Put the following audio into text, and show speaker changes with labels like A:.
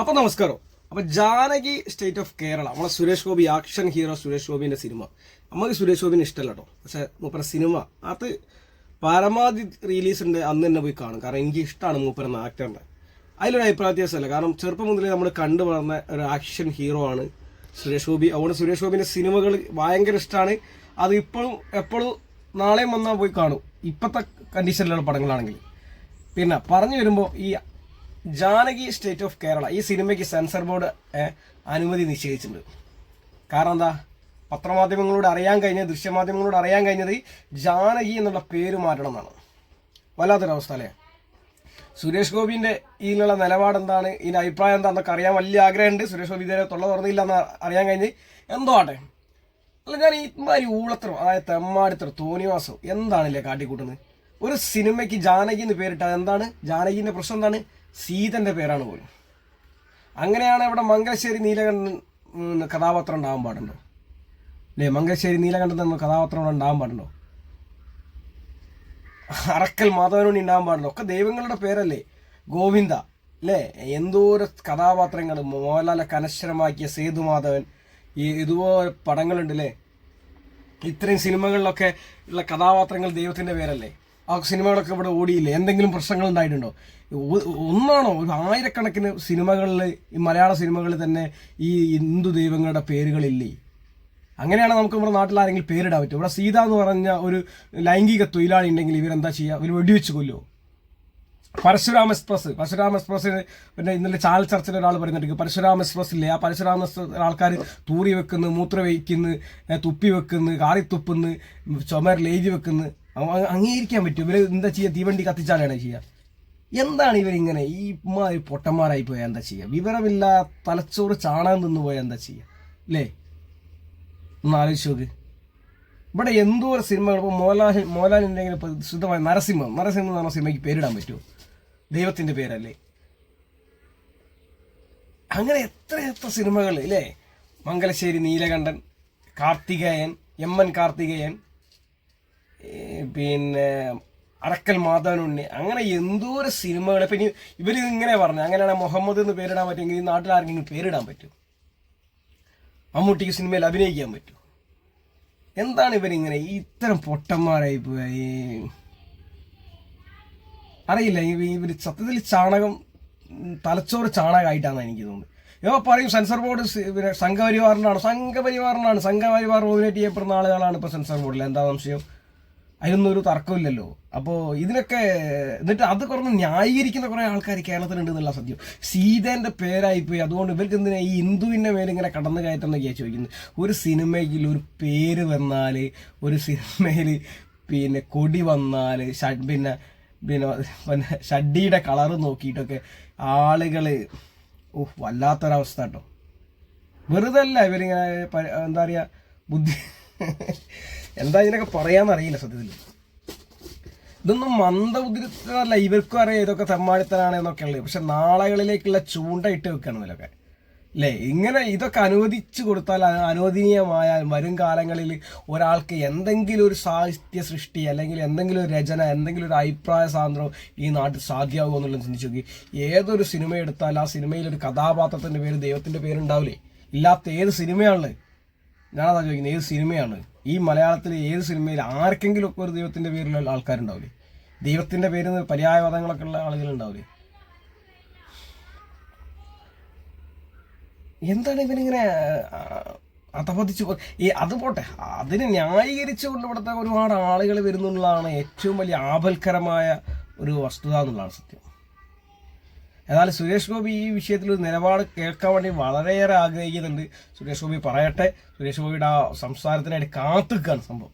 A: അപ്പൊ നമസ്കാരം. അപ്പൊ ജാനകി സ്റ്റേറ്റ് ഓഫ് കേരള നമ്മളെ സുരേഷ് ഗോപി ആക്ഷൻ ഹീറോ സുരേഷ് ഗോപിന്റെ സിനിമ നമുക്ക് സുരേഷ് ഗോപിന് ഇഷ്ടമല്ല കേട്ടോ പക്ഷെ മൂപ്പര സിനിമ അത് പരമാവധി റിലീസ് ഉണ്ട് അന്ന് തന്നെ പോയി കാണും. കാരണം എനിക്ക് ഇഷ്ടമാണ് മൂപ്പര ആക്ടറിന്റെ അതിലൊരു അഭിപ്രായ വ്യത്യാസമല്ല. കാരണം ചെറുപ്പം മുതലേ നമ്മൾ കണ്ടു വളർന്ന ഒരു ആക്ഷൻ ഹീറോ ആണ് സുരേഷ് ഗോപി. അതുകൊണ്ട് സുരേഷ് ഗോപിന്റെ സിനിമകൾ ഭയങ്കര ഇഷ്ടമാണ് അത് ഇപ്പോഴും എപ്പോഴും നാളെയും വന്നാൽ പോയി കാണും. ഇപ്പോഴത്തെ കണ്ടീഷനിലുള്ള പടങ്ങളാണെങ്കിൽ പിന്നെ പറഞ്ഞു വരുമ്പോൾ ഈ ജാനകി സ്റ്റേറ്റ് ഓഫ് കേരള ഈ സിനിമയ്ക്ക് സെൻസർ ബോർഡ് അനുമതി നിശ്ചയിച്ചിട്ടുണ്ട്. കാരണം എന്താ? പത്രമാധ്യമങ്ങളോട് അറിയാൻ കഴിഞ്ഞത് ദൃശ്യമാധ്യമങ്ങളോട് അറിയാൻ കഴിഞ്ഞത് ജാനകി എന്നുള്ള പേര് മാറ്റണം എന്നാണ്. വല്ലാത്തൊരവസ്ഥ അല്ലേ സുരേഷ് ഗോപിന്റെ ഇതിനുള്ള നിലപാട് എന്താണ്? ഇതിന്റെ അഭിപ്രായം എന്താണെന്നൊക്കെ അറിയാൻ വലിയ ആഗ്രഹമുണ്ട്. സുരേഷ് ഗോപി ഇതുവരെ തൊള്ള തുറന്നില്ല എന്ന് അറിയാൻ കഴിഞ്ഞ്. എന്തോ ആട്ടെ? അല്ല ഞാൻ ഈ മാതിരി ഊളത്തരം അതായത് തെമ്മാടിത്തരം തോന്നിവാസം എന്താണല്ലേ കാട്ടിക്കൂട്ടുന്നത്? ഒരു സിനിമയ്ക്ക് ജാനകി എന്ന് പേരിട്ടത് എന്താണ്? ജാനകിന്റെ പ്രശ്നം എന്താണ്? സീതന്റെ പേരാണ് പോലും. അങ്ങനെയാണ് ഇവിടെ മംഗലശ്ശേരി നീലകണ്ഠൻ കഥാപാത്രം ഉണ്ടാവാൻ പാടുണ്ടോ? അല്ലേ മംഗലശ്ശേരി നീലകണ്ഠൻ എന്ന കഥാപാത്രം ഇവിടെ ഉണ്ടാവാൻ പാടുണ്ടോ? അറക്കൽ മാധവനുണ്ണി ഉണ്ടാവാൻ പാടുണ്ടോ? ഒക്കെ ദൈവങ്ങളുടെ പേരല്ലേ? ഗോവിന്ദ അല്ലേ എന്തോരം കഥാപാത്രങ്ങൾ. മോഹൻലാലെ കനശ്വരമാക്കിയ സേതുമാധവൻ ഈ ഇതുപോലെ പടങ്ങളുണ്ട് അല്ലേ ഇത്രയും സിനിമകളിലൊക്കെ ഉള്ള കഥാപാത്രങ്ങൾ ദൈവത്തിന്റെ പേരല്ലേ? ആ സിനിമകളൊക്കെ ഇവിടെ ഓടിയില്ലേ? എന്തെങ്കിലും പ്രശ്നങ്ങൾ ഉണ്ടായിട്ടുണ്ടോ? ഒന്നാണോ? ഒരു ആയിരക്കണക്കിന് സിനിമകളിൽ ഈ മലയാള സിനിമകളിൽ തന്നെ ഈ ഹിന്ദു ദൈവങ്ങളുടെ പേരുകളില്ലേ? അങ്ങനെയാണ് നമുക്ക് നമ്മുടെ നാട്ടിൽ ആരെങ്കിലും പേരിടാൻ പറ്റും ഇവിടെ സീത എന്ന് പറഞ്ഞ ഒരു ലൈംഗിക തൊഴിലാളി ഉണ്ടെങ്കിൽ ഇവരെന്താ ചെയ്യുക ഇവർ വെടിവെച്ച് കൊല്ലുമോ പരശുരാം എക്സ്പ്രസ് പരശുരാം എക്സ്പ്രസ് പിന്നെ ഇന്നലെ ചാൽ ചർച്ചിൽ ഒരാൾ പറയുന്നുണ്ട് പരശുരാം എക്സ്പ്രസ് ഇല്ലേ ആ പരശുരാം എക്സ്പ്രസ് ആൾക്കാർ തൂറി വെക്കുന്നു മൂത്ര വയ്ക്കുന്നു തുപ്പി വെക്കുന്നു കാറി തുപ്പുന്നു ചുമരിൽ എഴുതി വെക്കുന്നു. അംഗീകരിക്കാൻ പറ്റും. ഇവർ എന്താ ചെയ്യുക തീവണ്ടി കത്തിച്ചാലാണ് ചെയ്യുക എന്താണ് ഇവരിങ്ങനെ ഈ ഇമ്മാതിരി പൊട്ടന്മാരായി പോയാൽ എന്താ ചെയ്യുക വിവരമില്ല തലച്ചോറ് ചാണകം നിന്ന് പോയാൽ എന്താ ചെയ്യുക അല്ലേ ഒന്ന് ആലോചിച്ച് നോക്ക്. ഇവിടെ എന്തോ സിനിമകൾ ഇപ്പോൾ മോഹൻലാൽ മോഹൻലാലിന്റെ ഇപ്പോൾ ശുദ്ധമായ നരസിംഹം. നരസിംഹം എന്ന് പറഞ്ഞ സിനിമയ്ക്ക് പേരിടാൻ പറ്റുമോ? ദൈവത്തിന്റെ പേരല്ലേ? അങ്ങനെ എത്ര എത്ര സിനിമകൾ ഇല്ലേ മംഗലശ്ശേരി നീലകണ്ഠൻ കാർത്തികേയൻ എം എൻ കാർത്തികേയൻ പിന്നെ അറക്കൽ മാതാനുണ്ണി. അങ്ങനെ എന്തോരം സിനിമകൾ ഇപ്പം ഇനി ഇവർ ഇങ്ങനെ പറഞ്ഞു. അങ്ങനെയാണ് മുഹമ്മദ് എന്ന് പേരിടാൻ പറ്റുമെങ്കിൽ ഈ നാട്ടിൽ ആർക്കെങ്കിലും പേരിടാൻ പറ്റും. മമ്മൂട്ടിക്ക് സിനിമയിൽ അഭിനയിക്കാൻ പറ്റും. എന്താണ് ഇവരിങ്ങനെ ഇത്തരം പൊട്ടന്മാരായി പോയി അറിയില്ല. ഇവർ സത്യത്തിൽ ചാണകം തലച്ചോറ് ചാണകമായിട്ടാണ് എനിക്ക് തോന്നുന്നത്. ഇവ പറയും സെൻസർ ബോർഡ് സംഘപരിവാറിനാണ്. സംഘപരിവാറിനാണ്. സംഘപരിവാർ നോമിനേറ്റ് ചെയ്യപ്പെടുന്ന ആളുകളാണ് ഇപ്പോൾ സെൻസർ ബോർഡിൽ എന്താ സംശയം? അതിനൊന്നും ഒരു തർക്കമില്ലല്ലോ. അപ്പോൾ ഇതിനൊക്കെ എന്നിട്ട് അത് കുറഞ്ഞ് ന്യായീകരിക്കുന്ന കുറേ ആൾക്കാർ കേരളത്തിലുണ്ട് എന്നുള്ള സത്യം. സീതേന്റെ പേരായിപ്പോയി. അതുകൊണ്ട് ഇവർക്ക് എന്തിനാ ഈ ഹിന്ദുവിന്റെ മേലിങ്ങനെ കടന്നു കയറ്റം എന്നൊക്കെയാണ് ചോദിക്കുന്നത്. ഒരു സിനിമയിൽ ഒരു പേര് വന്നാൽ ഒരു സിനിമയിൽ പിന്നെ കൊടി വന്നാൽ പിന്നെ പിന്നെ പിന്നെ ഷഡ്ഡിയുടെ കളറ് നോക്കിയിട്ടൊക്കെ ആളുകൾ ഓ വല്ലാത്തൊരവസ്ഥ കേട്ടോ. വെറുതല്ല ഇവരിങ്ങനെ എന്താ പറയുക ബുദ്ധി എന്താ ഇതിനൊക്കെ പറയാന്നറിയില്ല സത്യത്തിൽ. ഇതൊന്നും മന്ദബുദ്ധിത്തല്ല ഇവർക്കും അറിയാം ഇതൊക്കെ തെമ്മാടിത്തനാണ് എന്നൊക്കെ ഉള്ളത്. പക്ഷെ നാളകളിലേക്കുള്ള ചൂണ്ട ഇട്ട് വെക്കണം ഇതിലൊക്കെ അല്ലേ? ഇങ്ങനെ ഇതൊക്കെ അനുവദിച്ചു കൊടുത്താൽ അനുവദനീയമായ വരും കാലങ്ങളിൽ ഒരാൾക്ക് എന്തെങ്കിലും ഒരു സാഹിത്യ സൃഷ്ടി അല്ലെങ്കിൽ എന്തെങ്കിലും ഒരു രചന എന്തെങ്കിലും ഒരു അഭിപ്രായ സ്വാതന്ത്ര്യം ഈ നാട്ടിൽ സാധ്യമാകുമോ എന്നുള്ളത് ചിന്തിച്ചു നോക്കി. ഏതൊരു സിനിമ എടുത്താൽ ആ സിനിമയിൽ ഒരു കഥാപാത്രത്തിന്റെ പേര് ദൈവത്തിന്റെ പേരുണ്ടാവില്ലേ? ഇല്ലാത്ത ഏത് സിനിമയാണുള്ളത്? ഞാനതാ ചോദിക്കുന്നത് ഏത് സിനിമയാണ് ഈ മലയാളത്തിലെ ഏത് സിനിമയിൽ ആർക്കെങ്കിലും ഒക്കെ ഒരു ദൈവത്തിന്റെ പേരിലുള്ള ആൾക്കാരുണ്ടാവില്ലേ ദൈവത്തിന്റെ പേരിൽ നിന്ന് പര്യായവാദങ്ങളൊക്കെ ഉള്ള ആളുകളുണ്ടാവില്ലേ എന്താണ് ഇവനിങ്ങനെ അതപതിച്ചു ഈ അത് പോട്ടെ അതിനെ ന്യായീകരിച്ചുകൊണ്ട് ഇവിടുത്തെ ഒരുപാട് ആളുകൾ വരുന്നുള്ളതാണ് ഏറ്റവും വലിയ ആപൽക്കരമായ ഒരു വസ്തുത എന്നുള്ളതാണ് സത്യം. എന്നാലും സുരേഷ് ഗോപി ഈ വിഷയത്തിൽ ഒരു നിലപാട് കേൾക്കാൻ വേണ്ടി വളരെയേറെ ആഗ്രഹിക്കുന്നുണ്ട്. സുരേഷ് ഗോപി പറയട്ടെ. സുരേഷ് ഗോപിയുടെ ആ സംസാരത്തിനായിട്ട് കാത്തുക്കാണ് സംഭവം.